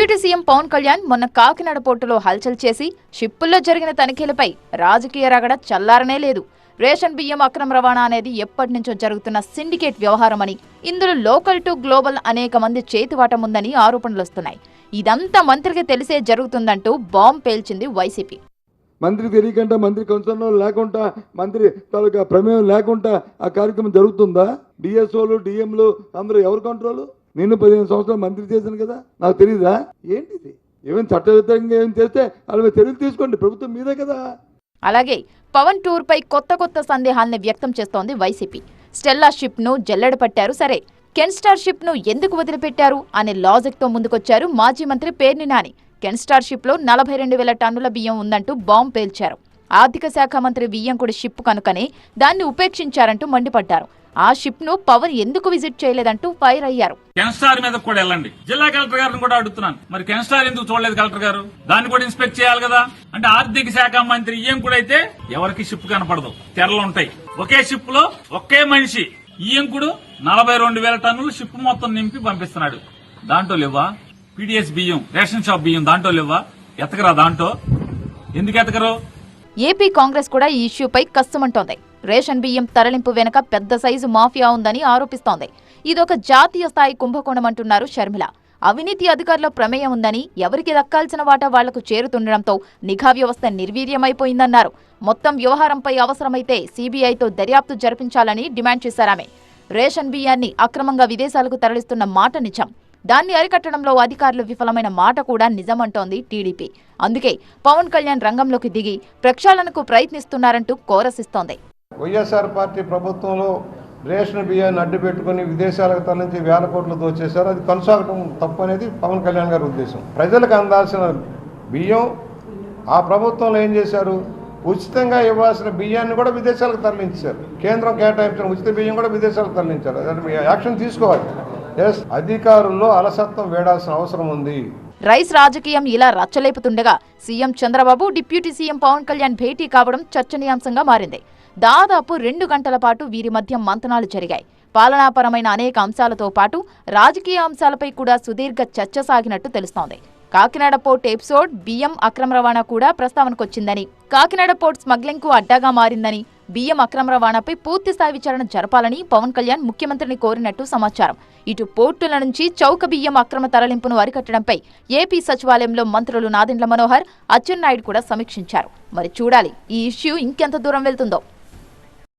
Deputy CM Pawan Kalyan మొన్న కాకినాడ పోర్టులో హల్చల్ చేసి షిప్పుల్లో జరిగిన తనిఖీలపై రాజకీయ రగడ చల్లారనే లేదు. రేషన్ బియ్యం అక్రమ రవాణా అనేది ఎప్పటి నుంచో జరుగుతున్న సిండికేట్ వ్యవహారమని ఇందులో లోకల్ టు గ్లోబల్ అనేక మంది చేతివాటం ఉందని ఆరోపణలు వస్తున్నాయి. ఇదంతా మంత్రికి తెలిసే జరుగుతుందంటూ బాంబ్ పేల్చింది వైసీపీ. మంత్రి తెలియకుండా మంత్రి కన్సర్న్ లేకుండా మంత్రి తాలూకా ప్రమేయం లేకుండా ఆ కార్యక్రమం జరుగుతుందా? డిఎస్ఓలు డిఎంలు అందరూ ఎవరు కంట్రోలు నేను పదిహేను సంవత్సరాలు మంత్రి చేశాను కదా నాకు తెలియదా ఏంటిది? ఏమైనా చట్టవిధంగా ఏం చేస్తే వాళ్ళ చర్యలు తీసుకోండి ప్రభుత్వం మీదే కదా. అలాగే పవన్ టూర్పై కొత్త కొత్త సందేహాల్ని వ్యక్తం చేస్తోంది వైసీపీ. స్టెల్లా షిప్ను జల్లెడ పట్టారు సరే. కెన్స్టార్ షిప్ను ఎందుకు వదిలిపెట్టారు అనే లాజిక్తో ముందుకొచ్చారు మాజీ మంత్రి పేర్ని నాని. కెన్స్టార్ షిప్లో నలభై రెండు వేల టన్నుల బియ్యం ఉందంటూ బాంబు పేల్చారు. ఆర్థిక శాఖ మంత్రి వియ్యంకుడి షిప్ కనుకనే దాన్ని ఉపేక్షించారంటూ మండిపడ్డారు. ఆ షిప్ను పవన్ ఎందుకు విజిట్ చేయలేదంటూ ఫైర్ అయ్యారు. కెన్స్టార్ మీద కూడా వెళ్ళండి. జిల్లా కలెక్టర్ గారిని కూడా అడుగుతున్నాను. మరి కెన్స్టార్ ఎందుకు చూడలేదు కలెక్టర్ గారు? దాన్ని కూడా ఇన్స్పెక్ట్ చేయాలి కదా? అంటే ఆర్థిక శాఖ మంత్రి ఈఎం కూడా అయితే ఎవరికి షిప్ కనపడదు. తెరలు ఉంటాయి. ఒకే షిప్లో ఒకే మనిషి ఈయంకుడు నలభై రెండు వేల టన్నులు షిప్ మొత్తం నింపి పంపిస్తున్నాడు. దాంట్లో లేవా? పీడిఎస్ బియ్యం రేషన్ షాప్ బియ్యం దాంట్లో లేవా? ఎతకరా దాంట్లో? ఎందుకు ఎతకరు? ఏపీ కాంగ్రెస్ కూడా ఈ ఇష్యూపై కష్టమంటోంది రేషన్ బియ్యం తరలింపు వెనుక పెద్ద సైజు మాఫియా ఉందని ఆరోపిస్తోంది. ఇదొక జాతీయ స్థాయి కుంభకోణం అంటున్నారు షర్మిల. అవినీతి అధికారుల ప్రమేయం ఉందని ఎవరికి దక్కాల్సిన వాటా వాళ్ళకు చేరుతుండటంతో నిఘా వ్యవస్థ నిర్వీర్యమైపోయిందన్నారు. మొత్తం వ్యవహారంపై అవసరమైతే సీబీఐతో దర్యాప్తు జరిపించాలని డిమాండ్ చేశారామె. రేషన్ బియ్యాన్ని అక్రమంగా విదేశాలకు తరలిస్తున్న మాట నిజం. దాన్ని అరికట్టడంలో అధికారులు విఫలమైన మాట కూడా నిజమంటోంది టీడీపీ. అందుకే పవన్ కళ్యాణ్ రంగంలోకి దిగి ప్రక్షాళనకు ప్రయత్నిస్తున్నారంటూ కోరసిస్తోంది. వైఎస్ఆర్ పార్టీ ప్రభుత్వంలో రేషన్ బియ్యాన్ని అడ్డు పెట్టుకుని విదేశాలకు తరలించి వేల కోట్లు దోచేశారు. అది కొనసాగటం తప్పు అనేది పవన్ కళ్యాణ్ గారి ఉద్దేశం. ప్రజలకు అందాల్సిన బియ్యం ఆ ప్రభుత్వంలో ఏం చేశారు? ఉచితంగా ఇవ్వాల్సిన బియ్యాన్ని కూడా విదేశాలకు తరలించారు. కేంద్రం కేటాయించిన ఉచిత బియ్యం కూడా విదేశాలకు తరలించారు. యాక్షన్ తీసుకోవాలి. ఎస్ అధికారుల్లో అలసత్వం వేడాల్సిన అవసరం ఉంది. రైస్ రాజకీయం ఇలా రచ్చలేపుతుండగా CM Chandrababu deputy CM Pawan Kalyan భేటీ కావడం చర్చనీయాంశంగా మారింది. దాదాపు రెండు గంటల పాటు వీరి మధ్య మంతనాలు జరిగాయి. పాలనాపరమైన అనేక అంశాలతో పాటు రాజకీయ అంశాలపై కూడా సుదీర్ఘ చర్చ సాగినట్టు తెలుస్తోంది. కాకినాడ పోర్ట్ ఎపిసోడ్ బియ్యం అక్రమ రవాణా కూడా ప్రస్తావనకొచ్చిందని. కాకినాడ పోర్ట్ స్మగ్లింగ్కు అడ్డాగా మారిందని బియ్యం అక్రమ రవాణాపై పూర్తి స్థాయి విచారణ జరపాలని పవన్ కళ్యాణ్ ముఖ్యమంత్రిని కోరినట్టు సమాచారం. ఇటు పోర్టుల నుంచి చౌక బియ్యం అక్రమ తరలింపును అరికట్టడంపై ఏపీ సచివాలయంలో మంత్రులు నాదెండ్ల మనోహర్ అచ్చెన్నాయుడు కూడా సమీక్షించారు. మరి చూడాలి ఈ ఇష్యూ ఇంకెంత దూరం వెళ్తుందో.